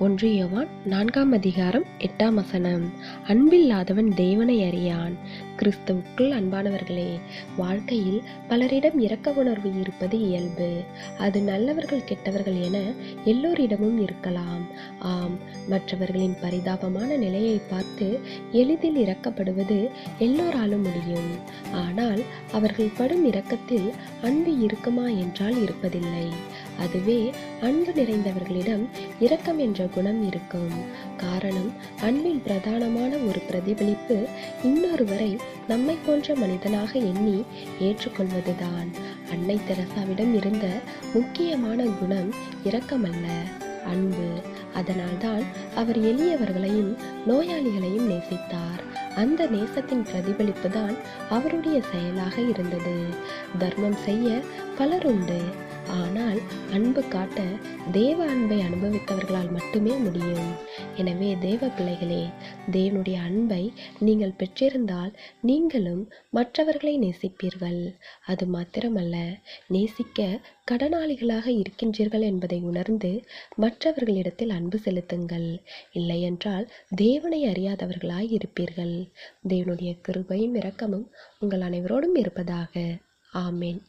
ஒன்று யோவான் நான்காம் அதிகாரம் எட்டாம் வசனம். அன்பில்லாதவன் தேவனை அறியான். கிறிஸ்துவுக்குள் அன்பானவர்களே வாழ்க்கையில் பலரிடம் இரக்க உணர்வு இருப்பது இயல்பு. அது நல்லவர்கள் கெட்டவர்கள் என எல்லோரிடமும் இருக்கலாம். ஆம் மற்றவர்களின் பரிதாபமான நிலையை பார்த்து எளிதில் இறக்கப்படுவது எல்லோராலும் முடியும். ஆனால் அவர்கள் படும் இரக்கத்தில் அன்பு இருக்குமா என்றால் இருப்பதில்லை. அதுவே அன்பு நிறைந்தவர்களிடம் இரக்கம் என்ற குணம் இருக்கும். காரணம் அன்பின் பிரதானமான ஒரு பிரதிபலிப்பு இன்னொருவரை நம்மை போன்ற மனிதனாக எண்ணி ஏற்றுக்கொள்வதுதான். அன்னை தெரசாவிடம் இருந்த முக்கியமான குணம் இரக்கமல்ல. அன்பு. அதனால்தான் அவர் எளியவர்களையும் நோயாளிகளையும் நேசித்தார். அந்த நேசத்தின் பிரதிபலிப்பு தான் அவருடைய செயலாக இருந்தது. தர்மம் செய்ய பலருண்டு. ஆனால் அன்பு காட்ட தேவ அன்பை அனுபவித்தவர்களால் மட்டுமே முடியும். எனவே தேவ பிள்ளைகளே தேவனுடைய அன்பை நீங்கள் பெற்றிருந்தால் நீங்களும் மற்றவர்களை நேசிப்பீர்கள். அது மாத்திரமல்ல நேசிக்க கடனாளிகளாக இருக்கின்றீர்கள் என்பதை உணர்ந்து மற்றவர்களிடத்தில் அன்பு செலுத்துங்கள். இல்லையென்றால் தேவனை அறியாதவர்களாய் இருப்பீர்கள். தேவனுடைய கிருபையும் இரக்கமும் உங்கள் அனைவரோடும் இருப்பதாக. ஆமேன்.